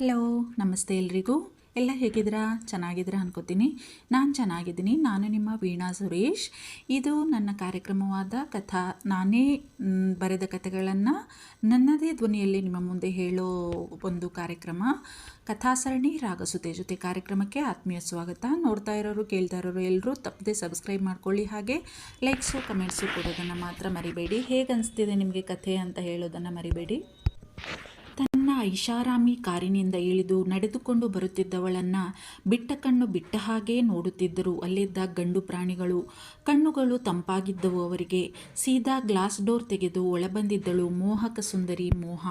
Hello ನಮಸ್ತೆ ಎಲ್ರಿಗೂ. ಎಲ್ಲ ಹೇಗಿದ್ದೀರಾ? ಚೆನ್ನಾಗಿದ್ದೀರಾ ಅನ್ಕೋತೀನಿ. ನಾನು ಚೆನ್ನಾಗಿದ್ದೀನಿ. ನಾನು ನಿಮ್ಮ ವೀಣಾ ಸುರೇಶ್. ಇದು ನನ್ನ ಕಾರ್ಯಕ್ರಮವಾದ ಕಥಾ. ನಾನೇ ಬರೆದ ಕಥೆಗಳನ್ನು ನನ್ನದೇ ಧ್ವನಿಯಲ್ಲಿ ನಿಮ್ಮ ಮುಂದೆ ಹೇಳೋ ಒಂದು ಕಾರ್ಯಕ್ರಮ. ಕಥಾಸರಣಿ ರಾಗಸುತೆ ಜೊತೆ ಕಾರ್ಯಕ್ರಮಕ್ಕೆ ಆತ್ಮೀಯ ಸ್ವಾಗತ. ನೋಡ್ತಾ ಇರೋರು, ಕೇಳ್ತಾ ಇರೋರು ಎಲ್ಲರೂ ತಪ್ಪದೆ ಸಬ್ಸ್ಕ್ರೈಬ್ ಮಾಡ್ಕೊಳ್ಳಿ. ಹಾಗೆ ಲೈಕ್ಸು ಕಮೆಂಟ್ಸು ಕೊಡೋದನ್ನು ಮಾತ್ರ ಮರಿಬೇಡಿ. ಹೇಗೆ ಅನಿಸ್ತಿದೆ ನಿಮಗೆ ಕಥೆ ಅಂತ ಹೇಳೋದನ್ನು ಮರಿಬೇಡಿ. ತನ್ನ ಐಷಾರಾಮಿ ಕಾರಿನಿಂದ ಇಳಿದು ನಡೆದುಕೊಂಡು ಬರುತ್ತಿದ್ದವಳನ್ನ ಬಿಟ್ಟ ಕಣ್ಣು ಬಿಟ್ಟ ಹಾಗೇ ನೋಡುತ್ತಿದ್ದರು ಅಲ್ಲಿದ್ದ ಗಂಡು ಪ್ರಾಣಿಗಳು, ಕಣ್ಣುಗಳು ತಂಪಾಗಿದ್ದವು ಅವರಿಗೆ. ಸೀದಾ ಗ್ಲಾಸ್ ಡೋರ್ ತೆಗೆದು ಒಳಬಂದಿದ್ದಳು ಮೋಹಕ ಸುಂದರಿ ಮೋಹ.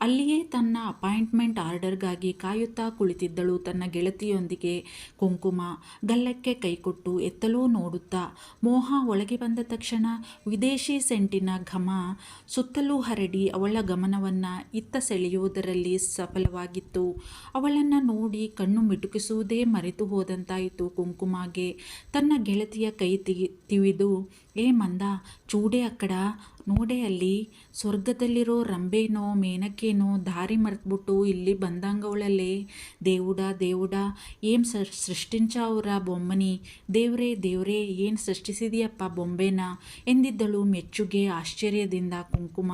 ಅಲ್ಲಿಯೇ ತನ್ನ ಅಪಾಯಿಂಟ್ಮೆಂಟ್ ಆರ್ಡರ್ಗಾಗಿ ಕಾಯುತ್ತಾ ಕುಳಿತಿದ್ದಳು ತನ್ನ ಗೆಳತಿಯೊಂದಿಗೆ. ಕುಂಕುಮ ಗಲ್ಲಕ್ಕೆ ಕೈಕೊಟ್ಟು ಎತ್ತಲೂ ನೋಡುತ್ತಾ ಮೋಹ ಒಳಗೆ ಬಂದ ತಕ್ಷಣ ವಿದೇಶಿ ಸೆಂಟಿನ ಘಮ ಸುತ್ತಲೂ ಹರಡಿ ಅವಳ ಗಮನವನ್ನು ಇತ್ತ ಸೆಳೆಯುವುದರಲ್ಲಿ ಸಫಲವಾಗಿತ್ತು. ಅವಳನ್ನು ನೋಡಿ ಕಣ್ಣು ಮಿಟುಕಿಸುವುದೇ ಮರೆತು ಹೋದಂತಾಯಿತು ಕುಂಕುಮಗೆ. ತನ್ನ ಗೆಳತಿಯ ಕೈ ತಿ, ತಿವಿದು ಏ ಮಂದ, ಚೂಡೆ ಅಕ್ಕಡ, ನೋಡೆ ಅಲ್ಲಿ ಸ್ವರ್ಗದಲ್ಲಿರೋ ರಂಬೇನೋ ಮೇನಕ್ಕೇನೋ ದಾರಿ ಮರೆತ್ಬಿಟ್ಟು ಇಲ್ಲಿ ಬಂದಂಗವಳಲ್ಲೇ. ದೇವುಡ ದೇವುಡ, ಏನು ಸ ಸೃಷ್ಟಿಂಚವ್ರ ಬೊಮ್ಮನಿ? ದೇವ್ರೇ ದೇವ್ರೇ, ಏನು ಸೃಷ್ಟಿಸಿದೆಯಪ್ಪ ಬೊಂಬೆನ? ಎಂದಿದ್ದಳು ಮೆಚ್ಚುಗೆ, ಆಶ್ಚರ್ಯದಿಂದ ಕುಂಕುಮ.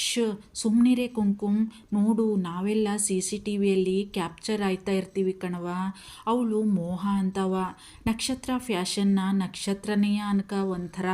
ಶ್ ಸುಮ್ಮನಿರೇ ಕುಂಕುಮ್ ನೋಡು, ನಾವೆಲ್ಲ ಸಿ ಸಿ ಟಿ ವಿಯಲ್ಲಿ ಕ್ಯಾಪ್ಚರ್ ಆಯ್ತಾ ಇರ್ತೀವಿ ಕಣವ ಅವಳು ಮೋಹ ಅಂತವ. ನಕ್ಷತ್ರ ಫ್ಯಾಷನ್ನ ನಕ್ಷತ್ರನೇ ಅನ್ಕ ಒಂಥರ.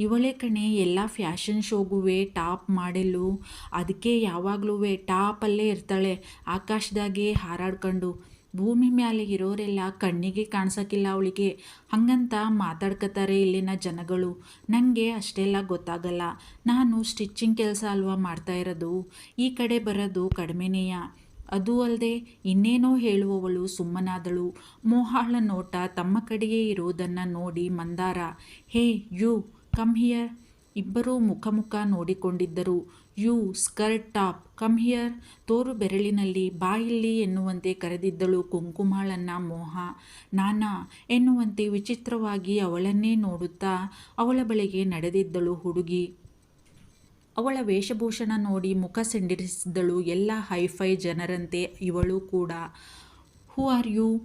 ಇವಳೇ ಕಣೆ, ಎಲ್ಲ ಫ್ಯಾಷನ್ ಶೋಗುವೆ ಟಾಪ್ ಮಾಡೆಲ್ಲು ಅದಕ್ಕೆ ಯಾವಾಗಲೂ ಟಾಪಲ್ಲೇ ಇರ್ತಾಳೆ. ಆಕಾಶದಾಗೆ ಹಾರಾಡ್ಕೊಂಡು. ಭೂಮಿ ಮ್ಯಾಲೆ ಇರೋರೆಲ್ಲ ಕಣ್ಣಿಗೆ ಕಾಣಿಸೋಕ್ಕಿಲ್ಲ ಅವಳಿಗೆ. ಹಂಗಂತ ಮಾತಾಡ್ಕತಾರೆ ಇಲ್ಲಿನ ಜನಗಳು. ನನಗೆ ಅಷ್ಟೆಲ್ಲ ಗೊತ್ತಾಗಲ್ಲ. ನಾನು ಸ್ಟಿಚ್ಚಿಂಗ್ ಕೆಲಸ ಅಲ್ವಾ ಮಾಡ್ತಾ ಇರೋದು? ಈ ಕಡೆ ಬರೋದು ಕಡಿಮೆನೆಯ. ಅದೂ ಅಲ್ಲದೆ ಇನ್ನೇನೋ ಹೇಳುವವಳು ಸುಮ್ಮನಾದಳು. ಮೋಹಾಳ ನೋಟ ತಮ್ಮ ಕಡೆಯೇ ಇರೋದನ್ನು ನೋಡಿ Mandara. Hey, you, come here. ಇಬ್ಬರೂ ಮುಖ ಮುಖ ನೋಡಿಕೊಂಡಿದ್ದರು. You skirt top, come here, ತೋರು ಬೆರಳಿನಲ್ಲಿ ಬಾಯಿಲ್ಲಿ ಎನ್ನುವಂತೆ ಕರೆದಿದ್ದಳು ಕುಂಕುಮಾಳನ್ನ ಮೋಹ. ನಾನಾ, ಎನ್ನುವಂತೆ ವಿಚಿತ್ರವಾಗಿ ಅವಳನ್ನೇ ನೋಡುತ್ತಾ ಅವಳ ಬಳಿಗೆ ನಡೆದಿದ್ದಳು ಹುಡುಗಿ. ಅವಳ ವೇಷಭೂಷಣ ನೋಡಿ ಮುಖ ಸಿಂಡಿರಿಸಿದ್ದಳು ಎಲ್ಲ ಹೈಫೈ ಜನರಂತೆ ಇವಳು ಕೂಡ. Who are you?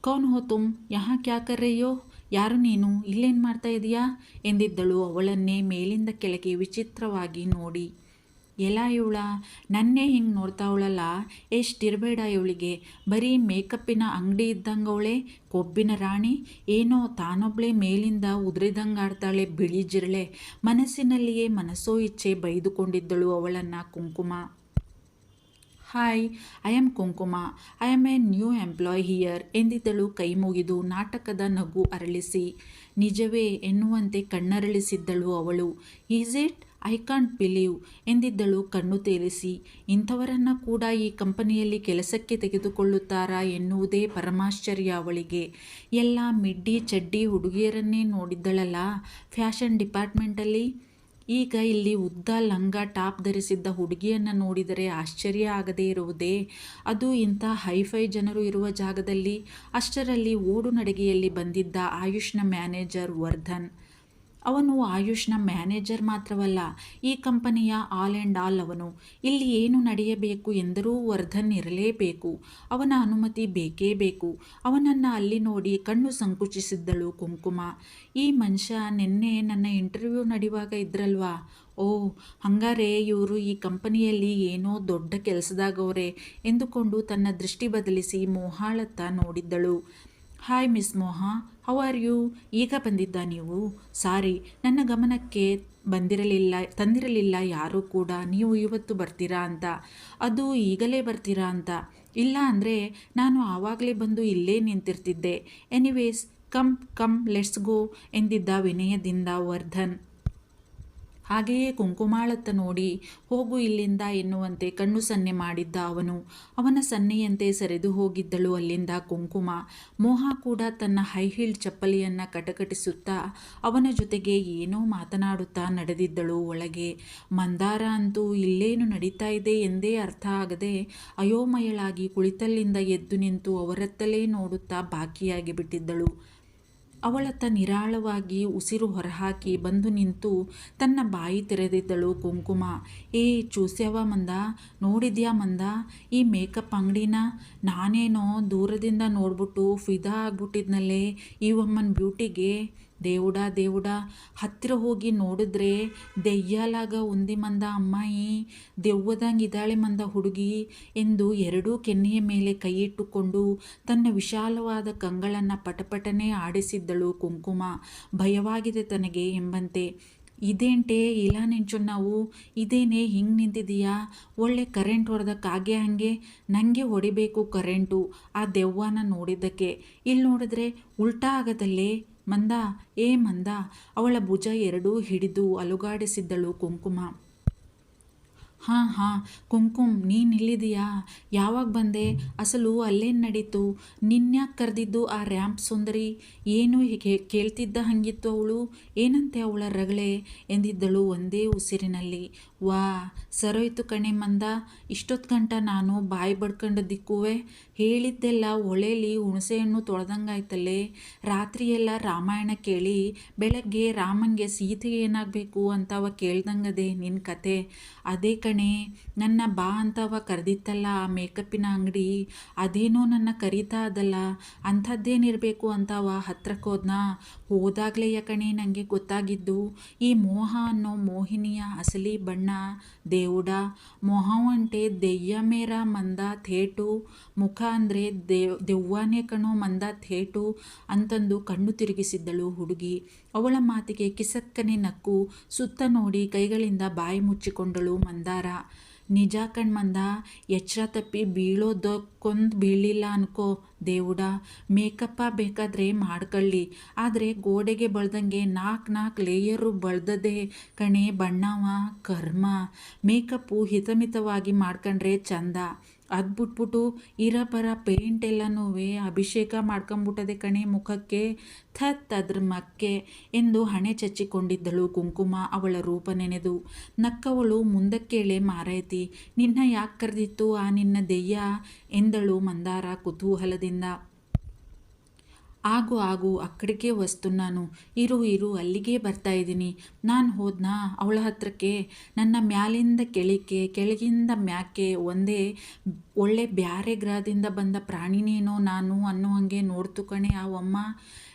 ಕೌನ್ ಹೋ ತುಮ್? ಯಹಾ ಕ್ಯಾ ಯಾರು ನೀನು? ಇಲ್ಲೇನು ಮಾಡ್ತಾ ಇದೀಯಾ? ಎಂದಿದ್ದಳು ಅವಳನ್ನೇ ಮೇಲಿಂದ ಕೆಳಗೆ ವಿಚಿತ್ರವಾಗಿ ನೋಡಿ. ಎಲ್ಲ ಇವಳ? ನನ್ನೇ ಹಿಂಗೆ ನೋಡ್ತಾವಳಲ್ಲ ಎಷ್ಟಿರಬೇಡ ಇವಳಿಗೆ. ಬರೀ ಮೇಕಪ್ಪಿನ ಅಂಗಡಿ ಇದ್ದಂಗವಳೆ ಕೊಬ್ಬಿನ ರಾಣಿ. ಏನೋ ತಾನೊಬ್ಳೆ ಮೇಲಿಂದ ಉದುರಿದಂಗೆ ಆಡ್ತಾಳೆ ಬಿಳಿ ಜಿರಳೆ. ಮನಸ್ಸಿನಲ್ಲಿಯೇ ಮನಸ್ಸೋ ಇಚ್ಛೆ ಬೈದುಕೊಂಡಿದ್ದಳು ಅವಳನ್ನು Kumkuma. Hi, I am Kumkuma. I am a new employee here, ಎಂದಿದ್ದಳು ಕೈ ಮುಗಿದು ನಾಟಕದ ನಗು ಅರಳಿಸಿ. ನಿಜವೇ, ಎನ್ನುವಂತೆ ಕಣ್ಣರಳಿಸಿದ್ದಳು ಅವಳು. Is it? I can't believe ಎಂದಿದ್ದಳು ಕಣ್ಣು ತೇಲಿಸಿ ಇಂಥವರನ್ನು ಕೂಡ ಈ ಕಂಪನಿಯಲ್ಲಿ ಕೆಲಸಕ್ಕೆ ತೆಗೆದುಕೊಳ್ಳುತ್ತಾರಾ ಎನ್ನುವುದೇ ಪರಮಾಶ್ಚರ್ಯ ಅವಳಿಗೆ. ಎಲ್ಲ ಮಿಡ್ಡಿ ಚಡ್ಡಿ ಹುಡುಗಿಯರನ್ನೇ ನೋಡಿದ್ದಳಲ್ಲ ಫ್ಯಾಷನ್ ಡಿಪಾರ್ಟ್ಮೆಂಟಲ್ಲಿ? ಈಗ ಇಲ್ಲಿ ಉದ್ದ ಲಂಗ ಟಾಪ್ ಧರಿಸಿದ್ದ ಹುಡುಗಿಯನ್ನು ನೋಡಿದರೆ ಆಶ್ಚರ್ಯ ಆಗದೇ ಇರುವುದೇ? ಅದು ಇಂಥ ಹೈಫೈ ಜನರು ಇರುವ ಜಾಗದಲ್ಲಿ ಅಷ್ಟರಲ್ಲಿ ಓಡು ನಡಿಗೆಯಲ್ಲಿ ಬಂದಿದ್ದ ಆಯುಷ್ನ ಮ್ಯಾನೇಜರ್ ವರ್ಧನ್. ಅವನು ಆಯುಷ್ನ ಮ್ಯಾನೇಜರ್ ಮಾತ್ರವಲ್ಲ, ಈ ಕಂಪನಿಯ ಆಲ್ ಆ್ಯಂಡ್ ಆಲ್ ಅವನು. ಇಲ್ಲಿ ಏನು ನಡೆಯಬೇಕು ಎಂದರೂ ವರ್ಧನ್ ಇರಲೇಬೇಕು. ಅವನ ಅನುಮತಿ ಬೇಕೇ ಬೇಕು. ಅವನನ್ನು ಅಲ್ಲಿ ನೋಡಿ ಕಣ್ಣು ಸಂಕುಚಿಸಿದ್ದಳು ಕುಂಕುಮ. ಈ ಮನುಷ್ಯ ನಿನ್ನೆ ನನ್ನ ಇಂಟರ್ವ್ಯೂ ನಡೆಯುವಾಗ ಇದ್ರಲ್ವಾ? ಓ, ಹಂಗಾರೆ ಇವರು ಈ ಕಂಪನಿಯಲ್ಲಿ ಏನೋ ದೊಡ್ಡ ಕೆಲಸದಾಗವರೆ ಎಂದುಕೊಂಡು ತನ್ನ ದೃಷ್ಟಿ ಬದಲಿಸಿ ಮೋಹಾಳತ್ತ ನೋಡಿದ್ದಳು. Hi miss Moha how are you ಈಗ ಬಂದಿದ್ದ ನೀವು? ಸಾರಿ ನನ್ನ ಗಮನಕ್ಕೆ ಬಂದಿರಲಿಲ್ಲ, ತಂದಿರಲಿಲ್ಲ ಯಾರೂ ಕೂಡ. ನೀವು ಇವತ್ತು ಬರ್ತೀರಾ ಅಂತ. ಅದು ಈಗಲೇ ಬರ್ತೀರಾ ಅಂತ. ಇಲ್ಲ ಅಂದರೆ ನಾನು ಆವಾಗಲೇ ಬಂದು ಇಲ್ಲೇ ನಿಂತಿರ್ತಿದ್ದೆ. Anyways come come let's go ಎಂದಿದ್ದ ವಿನಯದಿಂದ ವರ್ಧನ್. ಹಾಗೆಯೇ ಕುಂಕುಮಾಳತ್ತ ನೋಡಿ, ಹೋಗು ಇಲ್ಲಿಂದ ಎನ್ನುವಂತೆ ಕಣ್ಣು ಸನ್ನೆ ಮಾಡಿದ್ದ ಅವನು. ಅವನ ಸನ್ನೆಯಂತೆ ಸರಿದು ಹೋಗಿದ್ದಳು ಅಲ್ಲಿಂದ ಕುಂಕುಮ. ಮೋಹ ಕೂಡ ತನ್ನ ಹೈ ಚಪ್ಪಲಿಯನ್ನು ಕಟಕಟಿಸುತ್ತಾ, ಅವನ ಜೊತೆಗೆ ಏನೋ ಮಾತನಾಡುತ್ತಾ ನಡೆದಿದ್ದಳು ಒಳಗೆ. ಮಂದಾರ ಅಂತೂ ಇಲ್ಲೇನು ನಡೀತಾ ಇದೆ ಎಂದೇ ಅರ್ಥ ಆಗದೆ ಅಯೋಮಯಳಾಗಿ ಕುಳಿತಲ್ಲಿಂದ ಎದ್ದು ನಿಂತು ಅವರತ್ತಲೇ ನೋಡುತ್ತಾ ಬಾಕಿಯಾಗಿ ಬಿಟ್ಟಿದ್ದಳು ಅವಳತ್ತ ನಿರಾಳವಾಗಿ ಉಸಿರು ಹೊರಹಾಕಿ ಬಂದು ನಿಂತು ತನ್ನ ಬಾಯಿ ತೆರೆದಿದ್ದಳು ಕುಂಕುಮ. ಏ, ಚೂಸ್ಯವ ಮಂದ? ನೋಡಿದ್ಯಾ ಮಂದ? ಈ ಮೇಕಪ್ ಅಂಗಡಿನ ನಾನೇನೋ ದೂರದಿಂದ ನೋಡ್ಬಿಟ್ಟು ಫಿದಾ ಆಗ್ಬಿಟ್ಟಿದ್ನಲ್ಲೇ ಈ ಒಮ್ಮನ್ ಬ್ಯೂಟಿಗೆ దేవుడా దేవుడా ಹತ್ತಿರ ಹೋಗಿ ನೋಡಿದ್ರೆ ದೆಯ್ಯಾಲಾಗ ಉಂದಿ ಮಂದ ಅಮ್ಮಾಯಿ ದೆವ್ವದಂಗೆ ಇದ್ದಾಳೆ ಮಂದ ಹುಡುಗಿ ಎಂದು ಎರಡೂ ಕೆನ್ನೆಯ ಮೇಲೆ ಕೈಯಿಟ್ಟುಕೊಂಡು ತನ್ನ ವಿಶಾಲವಾದ ಕಂಗಳನ್ನು ಪಟಪಟನೆ ಆಡಿಸಿದ್ದಳು ಕುಂಕುಮ ಭಯವಾಗಿದೆ ತನಗೆ ಎಂಬಂತೆ ಇದೇಂಟೆ ಇಲ್ಲ ನೆಂಚು ನಾವು ಇದೇನೇ ಹಿಂಗೆ ನಿಂತಿದೀಯಾ ಒಳ್ಳೆ ಕರೆಂಟ್ ಹೊಡೆದ ಕಾಗೆ ಹಾಗೆ ನನಗೆ ಹೊಡಿಬೇಕು ಕರೆಂಟು ಆ ದೆವ್ವನ ನೋಡಿದ್ದಕ್ಕೆ ಇಲ್ಲಿ ನೋಡಿದ್ರೆ ಉಲ್ಟಾ ಆಗದಲ್ಲೇ ಮಂದ ಏ ಮಂದ ಅವಳ ಭುಜ ಎರಡೂ ಹಿಡಿದು ಅಲುಗಾಡಿಸಿದ್ದಳು ಕುಂಕುಮ. ಹಾಂ ಹಾಂ, ಕುಂಕುಮ್, ನೀನು ಇಲ್ಲಿದೀಯಾ ಯಾವಾಗ ಬಂದೆ? ಅಸಲು ಅಲ್ಲೇನು ನಡೀತು? ನಿನ್ಯಾಕೆ ಕರೆದಿದ್ದು ಆ ರ್ಯಾಂಪ್ ಸುಂದರಿ? ಏನು ಕೇಳ್ತಿದ್ದ ಹಂಗಿತ್ತು ಅವಳು? ಏನಂತೆ ಅವಳ ರಗಳೆ? ಎಂದಿದ್ದಳು ಒಂದೇ ಉಸಿರಿನಲ್ಲಿ. ವಾ, ಸರೋಯ್ತು ಕಣೆ ಮಂದ ಇಷ್ಟೊತ್ತು ಗಂಟ ನಾನು ಬಾಯಿ ಬಡ್ಕೊಂಡ ದಿಕ್ಕುವೆ, ಹೇಳಿದ್ದೆಲ್ಲ ಒಳೇಲಿ ಹುಣಸೆಹಣ್ಣು ತೊಳೆದಂಗಾಯ್ತಲ್ಲೇ. ರಾತ್ರಿಯೆಲ್ಲ ರಾಮಾಯಣ ಕೇಳಿ, ಬೆಳಗ್ಗೆ ರಾಮಂಗೆ ಸೀತೆಗೆ ಏನಾಗಬೇಕು ಅವ ಕೇಳ್ದಂಗದೆ ನಿನ್ನ ಕತೆ. ಅದೇ ಕಣೆ ಕಣೆ, ನನ್ನ ಬಾ ಅಂತವ ಕರೆದಿತ್ತಲ್ಲ ಆ ಮೇಕಪ್ಪಿನ ಅಂಗಡಿ. ಅದೇನೋ ನನ್ನ ಕರೀತಾ ಅದಲ್ಲ. ಅಂಥದ್ದೇನಿರಬೇಕು ಅಂತವ ಹತ್ರಕ್ಕೆ ಹೋದ್ನ? ಹೋದಾಗಲೇ ಯಾಕಣೆ ನನಗೆ ಗೊತ್ತಾಗಿದ್ದು ಈ ಮೋಹ ಅನ್ನೋ ಮೋಹಿನಿಯ ಅಸಲಿ ಬಣ್ಣ. ದೇವುಡ, ಮೊಹವಂಟೆ ದೆಯ್ಯ ಮೇರ ಮಂದ ಥೇಟು. ಮುಖ ಅಂದರೆ ದೇವ್, ದೆವ್ವಾನೇ ಕಣೋ ಮಂದ ಥೇಟು ಅಂತಂದು ಕಣ್ಣು ತಿರುಗಿಸಿದ್ದಳು ಹುಡುಗಿ. ಅವಳ ಮಾತಿಗೆ ಕಿಸಕ್ಕನೆ ನಕ್ಕು, ಸುತ್ತ ನೋಡಿ ಕೈಗಳಿಂದ ಬಾಯಿ ಮುಚ್ಚಿಕೊಂಡಳು ಮಂದಾರ. ನಿಜ ಕಣ್ಮಂದ ಎಚ್ಚರ ತಪ್ಪಿ ಬೀಳೋದಕ್ಕೊಂದು ಬೀಳಿಲ್ಲ ಅನ್ಕೋ ದೇವುಡ. ಮೇಕಪ್ಪ ಬೇಕಾದರೆ ಮಾಡ್ಕೊಳ್ಳಿ, ಆದರೆ ಗೋಡೆಗೆ ಬಳ್ದಂಗೆ ನಾಲ್ಕು ನಾಲ್ಕು ಲೇಯರು ಬಳ್ದದೆ ಕಣೆ ಬಣ್ಣವ, ಕರ್ಮ. ಮೇಕಪ್ಪು ಹಿತಮಿತವಾಗಿ ಮಾಡ್ಕೊಂಡ್ರೆ ಚಂದ. ಅದು ಬಿಟ್ಬಿಟ್ಟು ಪರ ಪೇಂಟ್ ಎಲ್ಲನೂ ಅಭಿಷೇಕ ಮಾಡ್ಕೊಂಬಿಟ್ಟದೆ ಕಣೆ ಮುಖಕ್ಕೆ. ಥತ್ ಅದ್ರ ಮಕ್ಕೆ ಎಂದು ಹಣೆ ಚಚ್ಚಿಕೊಂಡಿದ್ದಳು ಕುಂಕುಮ ಅವಳ ರೂಪ ನೆನೆದು. ನಕ್ಕವಳು ಮುಂದಕ್ಕೇಳೆ ಮಾರೈತಿ ನಿನ್ನ ಯಾಕೆ ಕರೆದಿತ್ತು ಆ ನಿನ್ನ ದೆಯ್ಯ? ಎಂದಳು ಮಂದಾರ ಕುತೂಹಲದಿಂದ. ಆಗು ಆಗು ಅಕ್ಕಡಿಗೆ ನಾನು. ಇರು ಇರು, ಅಲ್ಲಿಗೆ ಬರ್ತಾ ಇದ್ದೀನಿ. ನಾನು ಹೋದ್ನಾ? ಅವಳ ಹತ್ರಕ್ಕೆ. ನನ್ನ ಮ್ಯಾಲಿಂದ ಕೆಳಿಕೆ ಕೆಳಗಿಂದ ಮ್ಯಾಕೆ, ಒಂದೇ ಒಳ್ಳೆ ಬ್ಯಾರೆ ಗ್ರಹದಿಂದ ಬಂದ ಪ್ರಾಣಿನೇನೋ ನಾನು ಅನ್ನೋ ಹಾಗೆ ನೋಡ್ತು ಕಣೆ ಅವಮ್ಮ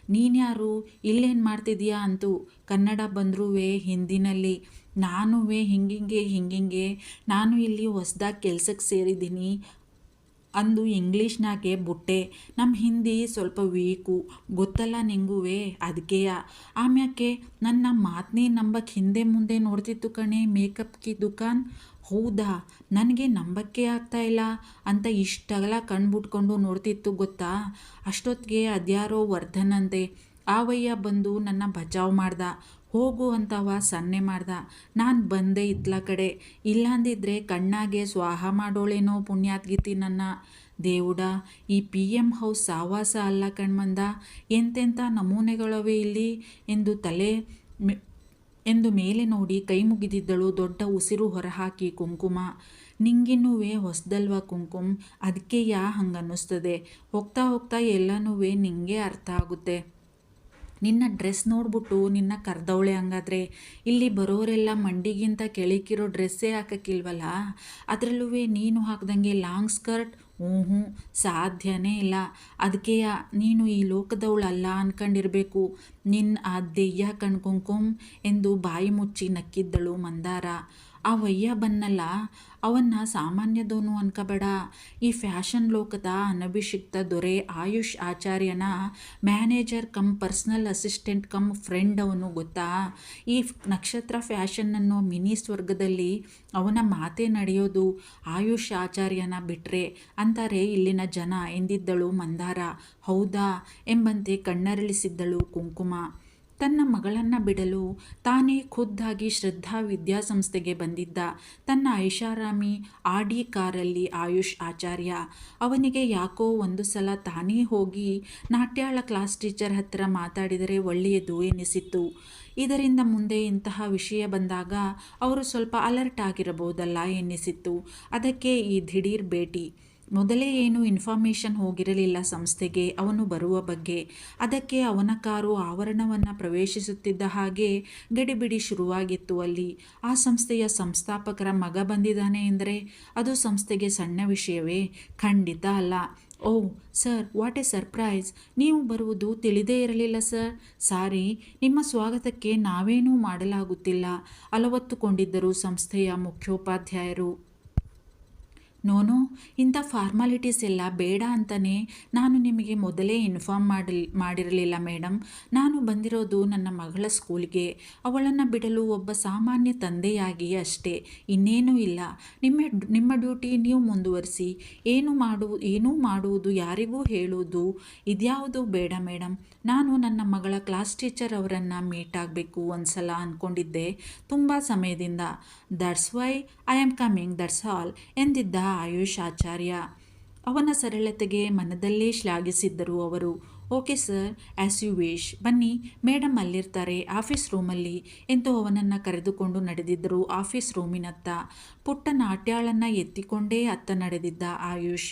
ನೀನ್ಯಾರು? ಇಲ್ಲೇನು ಮಾಡ್ತಿದೀಯಾ ಅಂತೂ. ಕನ್ನಡ ಬಂದ್ರೂ ಹಿಂದಿನಲ್ಲಿ. ನಾನು ಹಿಂಗಿಂಗೆ ಹಿಂಗಿಂಗೆ. ನಾನು ಇಲ್ಲಿ ಹೊಸ್ದಾಗಿ ಕೆಲ್ಸಕ್ಕೆ ಸೇರಿದ್ದೀನಿ. ಅಂದು ಇಂಗ್ಲೀಷ್ನಾಗೆ ಬುಟ್ಟೆ. ನಮ್ಮ ಹಿಂದಿ ಸ್ವಲ್ಪ ವೀಕು, ಗೊತ್ತಲ್ಲ ನಿಂಗುವೆ? ಅದಕ್ಕೆಯ ಆಮ್ಯಾಕೆ ನನ್ನ ಮಾತನ್ನೇ ನಂಬಕ್ಕೆ ಹಿಂದೆ ಮುಂದೆ ನೋಡ್ತಿತ್ತು ಕಣೆ ಮೇಕಪ್ಗೆ ದುಕಾನ್? ಹೌದಾ? ನನಗೆ ನಂಬಕ್ಕೆ ಆಗ್ತಾ ಇಲ್ಲ. ಅಂತ ಇಷ್ಟಗಲ ಕಣ್ಬಿಟ್ಕೊಂಡು ನೋಡ್ತಿತ್ತು ಗೊತ್ತಾ? ಅಷ್ಟೊತ್ತಿಗೆ ಅದ್ಯಾರೋ ವರ್ಧನಂತೆ ಆವಯ್ಯ ಬಂದು ನನ್ನ ಬಚಾವ್ ಮಾಡ್ದ, ಹೋಗು ಅಂತವ ಸನ್ನೆ ಮಾಡ್ದ. ನಾನು ಬಂದೆ ಇತ್ಲ ಕಡೆ. ಇಲ್ಲಾಂದಿದ್ರೆ ಕಣ್ಣಾಗೆ ಸ್ವಾಹ ಮಾಡೋಳೇನೋ ಪುಣ್ಯಾತ್ಗಿತಿ ನನ್ನ. ದೇವುಡ, ಈ ಪಿ ಎಂ ಹೌಸ್ ಸಾವಾಸ ಅಲ್ಲ ಕಣ್ಮಂದ. ಎಂತೆಂಥ ನಮೂನೆಗಳವೆ ಇಲ್ಲಿ? ಎಂದು ತಲೆ ಎಂದು ಮೇಲೆ ನೋಡಿ ಕೈ ಮುಗಿದಿದ್ದಳು ದೊಡ್ಡ ಉಸಿರು ಹೊರಹಾಕಿ ಕುಂಕುಮ. ನಿಂಗಿನ್ನೂ ಹೊಸದಲ್ವ ಕುಂಕುಮ್? ಅದಕ್ಕೆ ಯಾ ಹಂಗನ್ನಿಸ್ತದೆ? ಹೋಗ್ತಾ ಹೋಗ್ತಾ ಎಲ್ಲನೂ ನಿಂಗೆ ಅರ್ಥ ಆಗುತ್ತೆ. ನಿನ್ನ ಡ್ರೆಸ್ ನೋಡ್ಬಿಟ್ಟು ನಿನ್ನ ಕರ್ದವಳೆ ಹಂಗಾದ್ರೆ, ಇಲ್ಲಿ ಬರೋರೆಲ್ಲ ಮಂಡಿಗಿಂತ ಕೆಳಕಿರೋ ಡ್ರೆಸ್ಸೇ ಹಾಕಕ್ಕಿಲ್ವಲ್ಲ? ಅದರಲ್ಲೂ ನೀನು ಹಾಕ್ದಂಗೆ ಲಾಂಗ್ ಸ್ಕರ್ಟ್? ಹ್ಞೂ ಹ್ಞೂ ಸಾಧ್ಯನೇ ಇಲ್ಲ. ಅದಕ್ಕೆ ನೀನು ಈ ಲೋಕದವಳಲ್ಲ ಅನ್ಕೊಂಡಿರಬೇಕು. ನಿನ್ನ ಆ ದೆಯ್ಯ ಕಣ್ಕೊಂಕೊಂ ಎಂದು ಬಾಯಿ ಮುಚ್ಚಿ ನಕ್ಕಿದ್ದಳು ಮಂದಾರ. ಆ ವಯ್ಯ ಬನ್ನಲ್ಲ. ಅವನ್ನ ಸಾಮಾನ್ಯದೋನು ಅನ್ಕೋಬೇಡ. ಈ ಫ್ಯಾಷನ್ ಲೋಕದ ಅನಭಿಷಿಕ್ತ ದೊರೆ Ayush ಆಚಾರ್ಯನ manager cum personal assistant cum friend ಅವನು ಗೊತ್ತಾ? ಈ ನಕ್ಷತ್ರ ಫ್ಯಾಷನ್ನನ್ನು ಮಿನಿ ಸ್ವರ್ಗದಲ್ಲಿ ಅವನ ಮಾತೆ ನಡೆಯೋದು ಆಯುಷ್ ಆಚಾರ್ಯನ ಬಿಟ್ಟರೆ ಅಂತಾರೆ ಇಲ್ಲಿನ ಜನ ಎಂದಿದ್ದಳು ಮಂದಾರ. ಹೌದಾ? ಎಂಬಂತೆ ಕಣ್ಣರಳಿಸಿದ್ದಳು ಕುಂಕುಮ. ತನ್ನ ಮಗಳನ್ನು ಬಿಡಲು ತಾನೇ ಖುದ್ದಾಗಿ ಶ್ರದ್ಧಾ ವಿದ್ಯಾಸಂಸ್ಥೆಗೆ ಬಂದಿದ್ದ ತನ್ನ ಐಷಾರಾಮಿ ಆಡಿ ಕಾರಲ್ಲಿ ಆಯುಷ್ ಆಚಾರ್ಯ. ಅವನಿಗೆ ಯಾಕೋ ಒಂದು ಸಲ ತಾನೇ ಹೋಗಿ ನಾಟ್ಯಾಳ ಕ್ಲಾಸ್ ಟೀಚರ್ ಹತ್ತಿರ ಮಾತಾಡಿದರೆ ಒಳ್ಳೆಯದು ಎನಿಸಿತ್ತು. ಇದರಿಂದ ಮುಂದೆ ಇಂತಹ ವಿಷಯ ಬಂದಾಗ ಅವರು ಸ್ವಲ್ಪ ಅಲರ್ಟ್ ಆಗಿರಬಹುದಲ್ಲ ಎನ್ನಿಸಿತ್ತು ಅದಕ್ಕೆ ಈ ದಿಢೀರ್ ಭೇಟಿ. ಮೊದಲೇ ಏನು ಇನ್ಫಾರ್ಮೇಷನ್ ಹೋಗಿರಲಿಲ್ಲ ಸಂಸ್ಥೆಗೆ, ಅವನು ಬರುವ ಬಗ್ಗೆ. ಅದಕ್ಕೆ ಅವನ ಕಾರು ಆವರಣವನ್ನು ಪ್ರವೇಶಿಸುತ್ತಿದ್ದ ಹಾಗೆ ಗಡಿಬಿಡಿ ಶುರುವಾಗಿತ್ತು ಅಲ್ಲಿ. ಆ ಸಂಸ್ಥೆಯ ಸಂಸ್ಥಾಪಕರ ಮಗ ಬಂದಿದ್ದಾನೆ ಎಂದರೆ, ಅದು ಸಂಸ್ಥೆಗೆ ಸಣ್ಣ ವಿಷಯವೇ? ಖಂಡಿತ ಅಲ್ಲ. Oh, sir, what a surprise. ನೀವು ಬರುವುದು ತಿಳಿದೇ ಇರಲಿಲ್ಲ, ಸರ್. ಸಾರಿ, ನಿಮ್ಮ ಸ್ವಾಗತಕ್ಕೆ ನಾವೇನೂ ಮಾಡಲಾಗುತ್ತಿಲ್ಲ. ಅಲವತ್ತುಕೊಂಡಿದ್ದರು ಸಂಸ್ಥೆಯ ಮುಖ್ಯೋಪಾಧ್ಯಾಯರು. ನೋನು, ಇಂಥ ಫಾರ್ಮಾಲಿಟೀಸ್ ಎಲ್ಲ ಬೇಡ ಅಂತಲೇ ನಾನು ನಿಮಗೆ ಮೊದಲೇ ಇನ್ಫಾರ್ಮ್ ಮಾಡಿ ಮಾಡಿರಲಿಲ್ಲ ಮೇಡಮ್ ನಾನು ಬಂದಿರೋದು ನನ್ನ ಮಗಳ ಸ್ಕೂಲ್ಗೆ ಅವಳನ್ನು ಬಿಡಲು ಒಬ್ಬ ಸಾಮಾನ್ಯ ತಂದೆಯಾಗಿ ಅಷ್ಟೇ. ಇನ್ನೇನೂ ಇಲ್ಲ. ನಿಮ್ಮ ನಿಮ್ಮ ಡ್ಯೂಟಿ ನೀವು ಮುಂದುವರಿಸಿ. ಏನು ಮಾಡು, ಏನೂ ಮಾಡುವುದು ಯಾರಿಗೂ ಹೇಳುವುದು ಇದ್ಯಾವುದು ಬೇಡ ಮೇಡಮ್ ನಾನು ನನ್ನ ಮಗಳ ಕ್ಲಾಸ್ ಟೀಚರ್ ಅವರನ್ನು ಮೀಟ್ ಆಗಬೇಕು ಒಂದ್ಸಲ ಅಂದ್ಕೊಂಡಿದ್ದೆ ತುಂಬ ಸಮಯದಿಂದ. That's why I am coming that's all ಎಂದಿದ್ದ. Ayush Acharya. ಅವನ ಸರಳತೆಗೆ ಮನದಲ್ಲೇ ಶ್ಲಾಘಿಸಿದ್ದರು ಅವರು. Okay sir as you wish. ಬನ್ನಿ ಮೇಡಮ್ ಅಲ್ಲಿರ್ತಾರೆ, ಆಫೀಸ್ ರೂಮಲ್ಲಿ, ಎಂದು ಅವನನ್ನು ಕರೆದುಕೊಂಡು ನಡೆದಿದ್ದರು ಆಫೀಸ್ ರೂಮಿನತ್ತ. ಪುಟ್ಟ ನಾಟ್ಯಾಳನ್ನು ಎತ್ತಿಕೊಂಡೇ ಅತ್ತ ನಡೆದಿದ್ದ ಆಯುಷ್.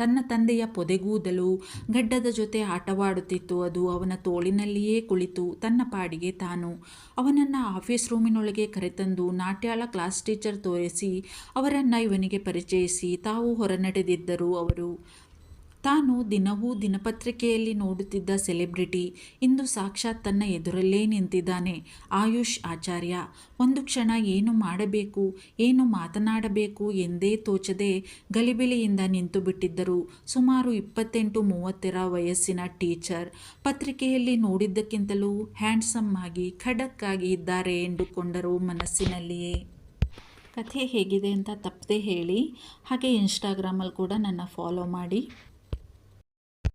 ತನ್ನ ತಂದೆಯ ಪೊದೆಗೂದಲು ಗಡ್ಡದ ಜೊತೆ ಆಟವಾಡುತ್ತಿತ್ತು. ಅದು ಅವನ ತೋಳಿನಲ್ಲಿಯೇ ಕುಳಿತು ತನ್ನ ಪಾಡಿಗೆ ತಾನು ಅವನನ್ನು ಆಫೀಸ್ ರೂಮಿನೊಳಗೆ ಕರೆತಂದು ನಾಟ್ಯಾಳ ಕ್ಲಾಸ್ ಟೀಚರ್ ತೋರಿಸಿ ಅವರನ್ನು ಇವನಿಗೆ ಪರಿಚಯಿಸಿ ತಾವು ಹೊರನಡೆದಿದ್ದರು ಅವರು. ತಾನು ದಿನವೂ ದಿನಪತ್ರಿಕೆಯಲ್ಲಿ ನೋಡುತ್ತಿದ್ದ ಸೆಲೆಬ್ರಿಟಿ ಇಂದು ಸಾಕ್ಷಾತ್ ತನ್ನ ಎದುರಲ್ಲೇ ನಿಂತಿದ್ದಾನೆ. ಆಯುಷ್ ಆಚಾರ್ಯ, ಒಂದು ಕ್ಷಣ ಏನು ಮಾಡಬೇಕು, ಏನು ಮಾತನಾಡಬೇಕು ಎಂದೇ ತೋಚದೆ ಗಲಿಬಿಲಿಯಿಂದ ನಿಂತು ಬಿಟ್ಟಿದ್ದರು. ಸುಮಾರು ಇಪ್ಪತ್ತೆಂಟು ಮೂವತ್ತರ ವಯಸ್ಸಿನ ಟೀಚರ್, ಪತ್ರಿಕೆಯಲ್ಲಿ ನೋಡಿದ್ದಕ್ಕಿಂತಲೂ ಹ್ಯಾಂಡ್ಸಮ್ ಆಗಿ ಖಡಕ್ ಆಗಿ ಇದ್ದಾರೆ ಎಂದುಕೊಂಡರು ಮನಸ್ಸಿನಲ್ಲಿಯೇ. ಕಥೆ ಹೇಗಿದೆ ಅಂತ ತಪ್ಪದೆ ಹೇಳಿ, ಹಾಗೆ ಇನ್ಸ್ಟಾಗ್ರಾಮಲ್ಲಿ ಕೂಡ ನನ್ನ ಫಾಲೋ ಮಾಡಿ.